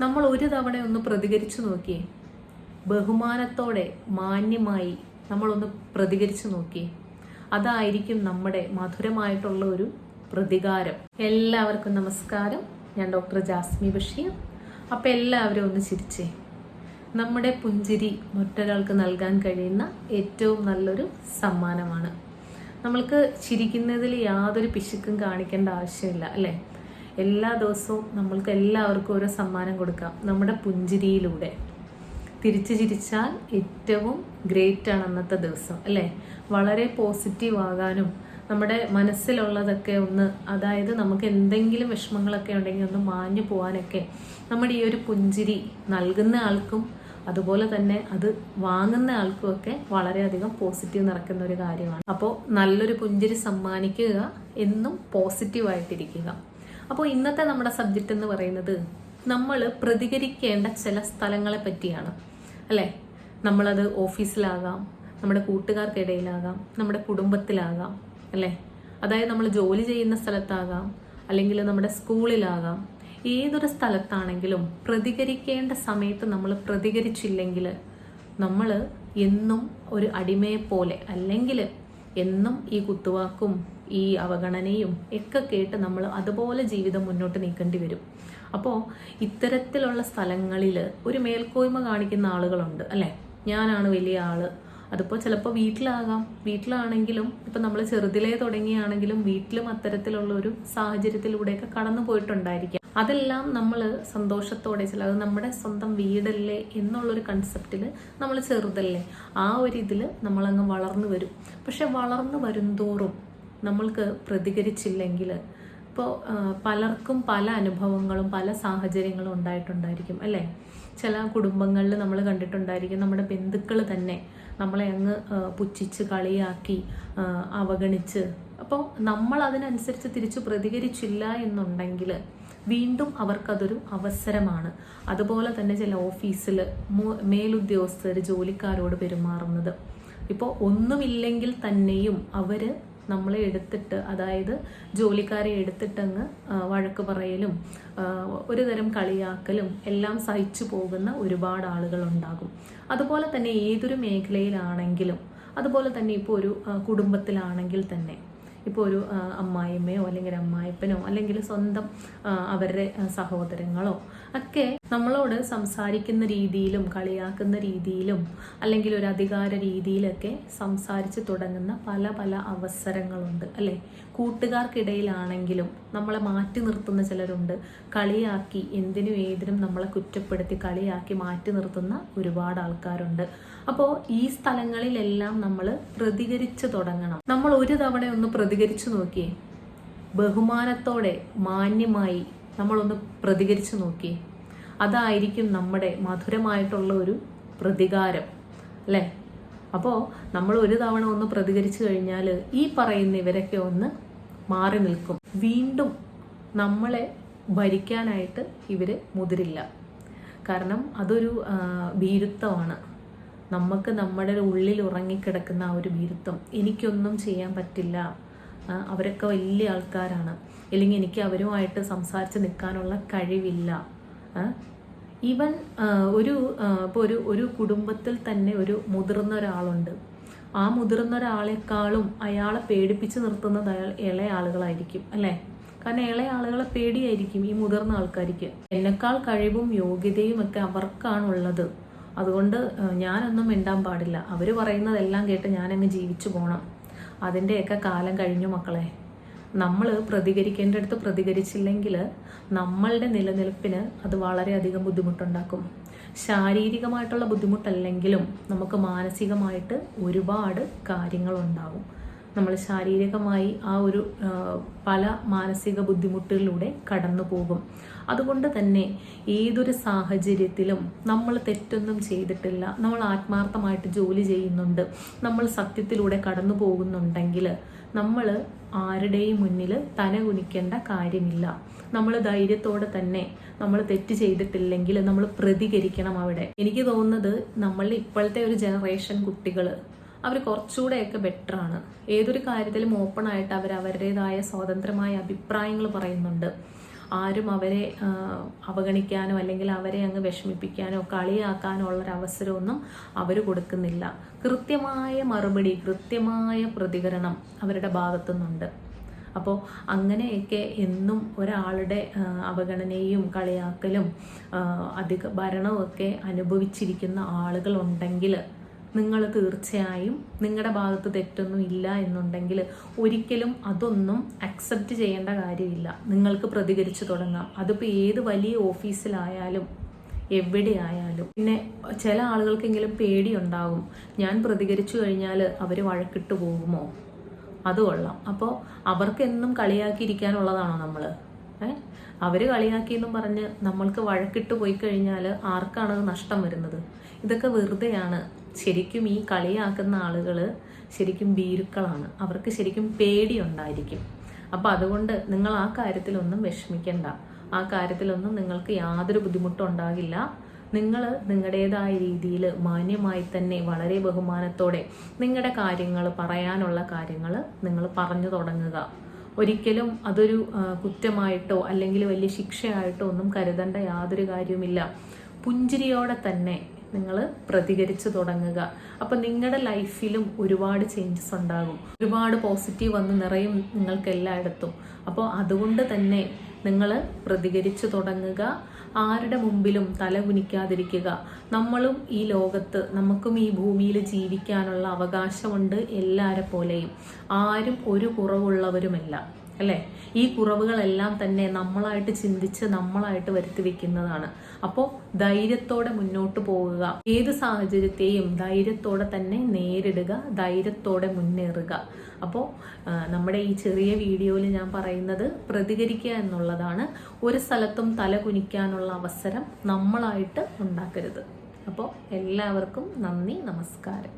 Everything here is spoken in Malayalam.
നമ്മൾ ഒരു തവണ ഒന്ന് പ്രതികരിച്ചു നോക്കിയേ ബഹുമാനത്തോടെ മാന്യമായി നമ്മളൊന്ന് പ്രതികരിച്ചു നോക്കിയേ അതായിരിക്കും നമ്മുടെ മധുരമായിട്ടുള്ള ഒരു പ്രതികാരം. എല്ലാവർക്കും നമസ്കാരം. ഞാൻ ഡോക്ടർ ജാസ്മി ബഷീർ. അപ്പം എല്ലാവരും ഒന്ന് ചിരിച്ചേ. നമ്മുടെ പുഞ്ചിരി മറ്റൊരാൾക്ക് നൽകാൻ കഴിയുന്ന ഏറ്റവും നല്ലൊരു സമ്മാനമാണ്. നമ്മൾക്ക് ചിരിക്കുന്നതിൽ യാതൊരു പിശുക്കും കാണിക്കേണ്ട ആവശ്യമില്ല അല്ലേ? എല്ലാ ദിവസവും നമ്മൾക്ക് എല്ലാവർക്കും ഓരോ സമ്മാനം കൊടുക്കാം. നമ്മുടെ പുഞ്ചിരിയിലൂടെ. തിരിച്ചു ചിരിച്ചാൽ ഏറ്റവും ഗ്രേറ്റ് ആണ് അന്നത്തെ ദിവസം അല്ലേ? വളരെ പോസിറ്റീവ് ആകാനും നമ്മുടെ മനസ്സിലുള്ളതൊക്കെ ഒന്ന് അതായത് നമുക്ക് എന്തെങ്കിലും വിഷമങ്ങളൊക്കെ ഉണ്ടെങ്കിൽ ഒന്ന് മാഞ്ഞു പോകാനൊക്കെ നമ്മുടെ ഈ ഒരു പുഞ്ചിരി നൽകുന്ന ആൾക്കും അതുപോലെ തന്നെ അത് വാങ്ങുന്ന ആൾക്കും ഒക്കെ വളരെയധികം പോസിറ്റീവ് നിറക്കുന്ന ഒരു കാര്യമാണ്. അപ്പോൾ നല്ലൊരു പുഞ്ചിരി സമ്മാനിക്കുക എന്നും പോസിറ്റീവായിട്ടിരിക്കുക അപ്പോൾ ഇന്നത്തെ നമ്മുടെ സബ്ജക്റ്റ് എന്ന് പറയുന്നത് നമ്മൾ പ്രതികരിക്കേണ്ട ചില സ്ഥലങ്ങളെ പറ്റിയാണ്. അല്ലേ? നമ്മളത് ഓഫീസിലാകാം നമ്മുടെ കൂട്ടുകാർക്കിടയിലാകാം നമ്മുടെ കുടുംബത്തിലാകാം അല്ലേ? അതായത് നമ്മൾ ജോലി ചെയ്യുന്ന സ്ഥലത്താകാം അല്ലെങ്കിൽ നമ്മുടെ സ്കൂളിലാകാം. ഏതൊരു സ്ഥലത്താണെങ്കിലും പ്രതികരിക്കേണ്ട സമയത്ത് നമ്മൾ പ്രതികരിച്ചില്ലെങ്കിൽ നമ്മൾ എന്നും ഒരു അടിമയെ പോലെ അല്ലെങ്കിൽ എന്നും ഈ കുത്തുവാക്കും ഈ അവഗണനയും ഒക്കെ കേട്ട് നമ്മൾ അതുപോലെ ജീവിതം മുന്നോട്ട് നീക്കേണ്ടി വരും. അപ്പോൾ ഇത്തരത്തിലുള്ള സ്ഥലങ്ങളിൽ ഒരു മേൽക്കോയ്മ കാണിക്കുന്ന ആളുകളുണ്ട് അല്ലേ? ഞാനാണ് വലിയ ആൾ. അതിപ്പോൾ ചിലപ്പോൾ വീട്ടിലാകാം. വീട്ടിലാണെങ്കിലും ഇപ്പം നമ്മൾ ചെറുതിലേ തുടങ്ങിയാണെങ്കിലും വീട്ടിലും അത്തരത്തിലുള്ള ഒരു സാഹചര്യത്തിലൂടെയൊക്കെ കടന്നു പോയിട്ടുണ്ടായിരിക്കാം. അതെല്ലാം നമ്മൾ സന്തോഷത്തോടെ ചില അത് നമ്മുടെ സ്വന്തം വീടല്ലേ എന്നുള്ളൊരു കൺസെപ്റ്റിൽ നമ്മൾ ചെറുതല്ലേ ആ ഒരു ഇതിൽ നമ്മളങ്ങ് വളർന്നു വരും. പക്ഷെ വളർന്നു വരുംതോറും നമ്മൾക്ക് പ്രതികരിച്ചില്ലെങ്കിൽ ഇപ്പോൾ പലർക്കും പല അനുഭവങ്ങളും പല സാഹചര്യങ്ങളും ഉണ്ടായിട്ടുണ്ടായിരിക്കും അല്ലേ? ചില കുടുംബങ്ങളിൽ നമ്മൾ കണ്ടിട്ടുണ്ടായിരിക്കും നമ്മുടെ ബന്ധുക്കൾ തന്നെ നമ്മളെ അങ്ങ് പുച്ഛിച്ച് കളിയാക്കി അവഗണിച്ച്. അപ്പോൾ നമ്മൾ അതിനനുസരിച്ച് തിരിച്ചു പ്രതികരിച്ചില്ല എന്നുണ്ടെങ്കിൽ വീണ്ടും അവർക്കതൊരു അവസരമാണ്. അതുപോലെ തന്നെ ചില ഓഫീസിൽ മേലുദ്യോഗസ്ഥർ ജോലിക്കാരോട് പെരുമാറുന്നത്. ഇപ്പോൾ ഒന്നുമില്ലെങ്കിൽ തന്നെയും അവർ നമ്മളെ എടുത്തിട്ട് അതായത് ജോലിക്കാരെ എടുത്തിട്ടങ്ങ് വഴക്ക് പറയലും ഒരു തരം കളിയാക്കലും എല്ലാം സഹിച്ചു പോകുന്ന ഒരുപാട് ആളുകൾ ഉണ്ടാകും. അതുപോലെ തന്നെ ഏതൊരു മേഖലയിലാണെങ്കിലും അതുപോലെ തന്നെ ഇപ്പോൾ ഒരു കുടുംബത്തിലാണെങ്കിൽ തന്നെ. ഇപ്പോൾ ഒരു അമ്മായിമ്മയോ അല്ലെങ്കിൽ അമ്മായിപ്പനോ അല്ലെങ്കിൽ സ്വന്തം അവരുടെ സഹോദരങ്ങളോ ഒക്കെ നമ്മളോട് സംസാരിക്കുന്ന രീതിയിലും കളിയാക്കുന്ന രീതിയിലും അല്ലെങ്കിൽ ഒരു അധികാര രീതിയിലൊക്കെ സംസാരിച്ച് തുടങ്ങുന്ന പല പല അവസരങ്ങളുണ്ട് അല്ലേ? കൂട്ടുകാർക്കിടയിലാണെങ്കിലും നമ്മളെ മാറ്റി നിർത്തുന്ന ചിലരുണ്ട്. കളിയാക്കി എന്തിനും ഏതിനും നമ്മളെ കുറ്റപ്പെടുത്തി കളിയാക്കി മാറ്റി നിർത്തുന്ന ഒരുപാട് ആൾക്കാരുണ്ട്. അപ്പോൾ ഈ സ്ഥലങ്ങളിലെല്ലാം നമ്മൾ പ്രതികരിച്ചു തുടങ്ങണം. നമ്മൾ ഒരു തവണ ഒന്ന് പ്രതികരിച്ചു നോക്കിയേ ബഹുമാനത്തോടെ മാന്യമായി നമ്മളൊന്ന് പ്രതികരിച്ചു നോക്കി. അതായിരിക്കും നമ്മുടെ മധുരമായിട്ടുള്ള ഒരു പ്രതികാരം അല്ലേ? അപ്പോൾ നമ്മൾ ഒരു തവണ ഒന്ന് പ്രതികരിച്ചു കഴിഞ്ഞാൽ ഈ പറയുന്ന ഇവരൊക്കെ ഒന്ന് മാറി നിൽക്കും. വീണ്ടും നമ്മളെ ഭരിക്കാനായിട്ട് ഇവർ മുതിരില്ല. കാരണം അതൊരു ഭീരുത്വമാണ്. നമുക്ക് നമ്മുടെ ഉള്ളിൽ ഉറങ്ങിക്കിടക്കുന്ന ആ ഒരു ഭീരുത്വം. എനിക്കൊന്നും ചെയ്യാൻ പറ്റില്ല. അവരൊക്കെ വലിയ ആൾക്കാരാണ്. അല്ലെങ്കിൽ എനിക്ക് അവരുമായിട്ട് സംസാരിച്ച് നിൽക്കാനുള്ള കഴിവില്ല. ഈവൻ ഒരു ഇപ്പോൾ ഒരു ഒരു കുടുംബത്തിൽ തന്നെ ഒരു മുതിർന്ന ഒരാളുണ്ട്. ആ മുതിർന്ന ഒരാളെക്കാളും അയാളെ പേടിപ്പിച്ച് നിർത്തുന്നത് അയാൾ ഇളയ ആളുകളായിരിക്കും അല്ലേ? കാരണം ഇളയ ആളുകളെ പേടിയായിരിക്കും ഈ മുതിർന്ന ആൾക്കാർക്ക്. എന്നെക്കാൾ കഴിവും യോഗ്യതയും ഒക്കെ അവർക്കാണുള്ളത്. അതുകൊണ്ട് ഞാനൊന്നും മിണ്ടാൻ പാടില്ല. അവർ പറയുന്നതെല്ലാം കേട്ട് ഞാനങ്ങ് ജീവിച്ചു പോകണം അതിന്റെയൊക്കെ കാലം കഴിഞ്ഞു മക്കളെ. നമ്മൾ പ്രതികരിക്കേണ്ടടുത്ത് പ്രതികരിച്ചില്ലെങ്കിൽ നമ്മളുടെ നിലനിൽപ്പിന് അത് വളരെയധികം ബുദ്ധിമുട്ടുണ്ടാക്കും. ശാരീരികമായിട്ടുള്ള ബുദ്ധിമുട്ടല്ലെങ്കിലും നമുക്ക് മാനസികമായിട്ട് ഒരുപാട് കാര്യങ്ങളുണ്ടാകും നമ്മൾ ശാരീരികമായി ആ ഒരു പല മാനസിക ബുദ്ധിമുട്ടുകളിലൂടെ കടന്നു പോകും. അതുകൊണ്ട് തന്നെ ഏതൊരു സാഹചര്യത്തിലും നമ്മൾ തെറ്റൊന്നും ചെയ്തിട്ടില്ല. നമ്മൾ ആത്മാർത്ഥമായിട്ട് ജോലി ചെയ്യുന്നുണ്ട്. നമ്മൾ സത്യത്തിലൂടെ കടന്നു പോകുന്നുണ്ടെങ്കിൽ നമ്മൾ ആരുടെയും മുന്നിൽ തല കുനിക്കേണ്ട കാര്യമില്ല. നമ്മൾ ധൈര്യത്തോടെ തന്നെ നമ്മൾ തെറ്റ് ചെയ്തിട്ടില്ലെങ്കിൽ നമ്മൾ പ്രതികരിക്കണം അവിടെ. എനിക്ക് തോന്നുന്നത് നമ്മളുടെ ഇപ്പോഴത്തെ ഒരു ജനറേഷൻ കുട്ടികൾ അവർ കുറച്ചുകൂടെയൊക്കെ ബെറ്ററാണ് ഏതൊരു കാര്യത്തിലും ഓപ്പൺ ആയിട്ട് അവർ അവരുടേതായ സ്വതന്ത്രമായ അഭിപ്രായങ്ങൾ പറയുന്നുണ്ട്. ആരും അവരെ അവഗണിക്കാനോ അല്ലെങ്കിൽ അവരെ അങ്ങ് വിഷമിപ്പിക്കാനോ കളിയാക്കാനോ ഉള്ളൊരു അവസരമൊന്നും അവർ കൊടുക്കുന്നില്ല. കൃത്യമായ മറുപടി കൃത്യമായ പ്രതികരണം അവരുടെ ഭാഗത്തുനിന്നുണ്ട്. അപ്പോൾ അങ്ങനെയൊക്കെ എന്നും ഒരാളുടെ അവഗണനയും കളിയാക്കലും അധിക ഭരണവും ഒക്കെ അനുഭവിച്ചിരിക്കുന്ന ആളുകളുണ്ടെങ്കിൽ നിങ്ങൾ തീർച്ചയായും നിങ്ങളുടെ ഭാഗത്ത് തെറ്റൊന്നും ഇല്ല എന്നുണ്ടെങ്കിൽ ഒരിക്കലും അതൊന്നും അക്സെപ്റ്റ് ചെയ്യേണ്ട കാര്യമില്ല. നിങ്ങൾക്ക് പ്രതികരിച്ചു തുടങ്ങാം. അതിപ്പോൾ ഏത് വലിയ ഓഫീസിലായാലും എവിടെയായാലും. പിന്നെ ചില ആളുകൾക്കെങ്കിലും പേടിയുണ്ടാകും ഞാൻ പ്രതികരിച്ചു കഴിഞ്ഞാൽ അവർ വഴക്കിട്ട് പോകുമോ? അത് കൊള്ളാം. അപ്പോൾ അവർക്കെന്നും കളിയാക്കിയിരിക്കാനുള്ളതാണോ നമ്മൾ ഏ? അവർ കളിയാക്കിയെന്നും പറഞ്ഞ് നമ്മൾക്ക് വഴക്കിട്ട് പോയി കഴിഞ്ഞാൽ ആർക്കാണ് നഷ്ടം വരുന്നത്? ഇതൊക്കെ വെറുതെയാണ്. ശരിക്കും ഈ കളിയാക്കുന്ന ആളുകൾ ശരിക്കും ഭീരുക്കളാണ്. അവർക്ക് ശരിക്കും പേടിയുണ്ടായിരിക്കും. അപ്പോൾ അതുകൊണ്ട് നിങ്ങൾ ആ കാര്യത്തിലൊന്നും വിഷമിക്കേണ്ട. ആ കാര്യത്തിലൊന്നും നിങ്ങൾക്ക് യാതൊരു ബുദ്ധിമുട്ടും ഉണ്ടാകില്ല നിങ്ങൾ നിങ്ങളുടേതായ രീതിയിൽ മാന്യമായി തന്നെ വളരെ ബഹുമാനത്തോടെ നിങ്ങളുടെ കാര്യങ്ങൾ പറയാനുള്ള കാര്യങ്ങൾ നിങ്ങൾ പറഞ്ഞു തുടങ്ങുക. ഒരിക്കലും അതൊരു കുറ്റമായിട്ടോ അല്ലെങ്കിൽ വലിയ ശിക്ഷയായിട്ടോ ഒന്നും കരുതേണ്ട യാതൊരു കാര്യവുമില്ല. പുഞ്ചിരിയോടെ തന്നെ നിങ്ങൾ പ്രതികരിച്ചു തുടങ്ങുക. അപ്പം നിങ്ങളുടെ ലൈഫിലും ഒരുപാട് ചേഞ്ചസ് ഉണ്ടാകും. ഒരുപാട് പോസിറ്റീവ് വന്ന് നിറയും നിങ്ങൾക്ക് എല്ലായിടത്തും. അപ്പോൾ അതുകൊണ്ട് തന്നെ നിങ്ങൾ പ്രതികരിച്ചു തുടങ്ങുക. ആരുടെ മുമ്പിലും തല കുനിക്കാതിരിക്കുക. നമ്മളും ഈ ലോകത്ത് നമുക്കും ഈ ഭൂമിയിൽ ജീവിക്കാനുള്ള അവകാശമുണ്ട് എല്ലാവരെ പോലെയും ആരും ഒരു കുറവുള്ളവരുമല്ല. അല്ലേ? ഈ കുറവുകളെല്ലാം തന്നെ നമ്മളായിട്ട് ചിന്തിച്ച് നമ്മളായിട്ട് വരുത്തി വെക്കുന്നതാണ്. അപ്പോൾ ധൈര്യത്തോടെ മുന്നോട്ട് പോവുക. ഏത് സാഹചര്യത്തെയും ധൈര്യത്തോടെ തന്നെ നേരിടുക ധൈര്യത്തോടെ മുന്നേറുക. അപ്പോൾ നമ്മുടെ ഈ ചെറിയ വീഡിയോയിൽ ഞാൻ പറയുന്നത് പ്രതികരിക്കുക എന്നുള്ളതാണ്. ഒരു സ്ഥലത്തും തല കുനിക്കാനുള്ള അവസരം നമ്മളായിട്ട് ഉണ്ടാക്കരുത്. അപ്പോൾ എല്ലാവർക്കും നന്ദി നമസ്കാരം.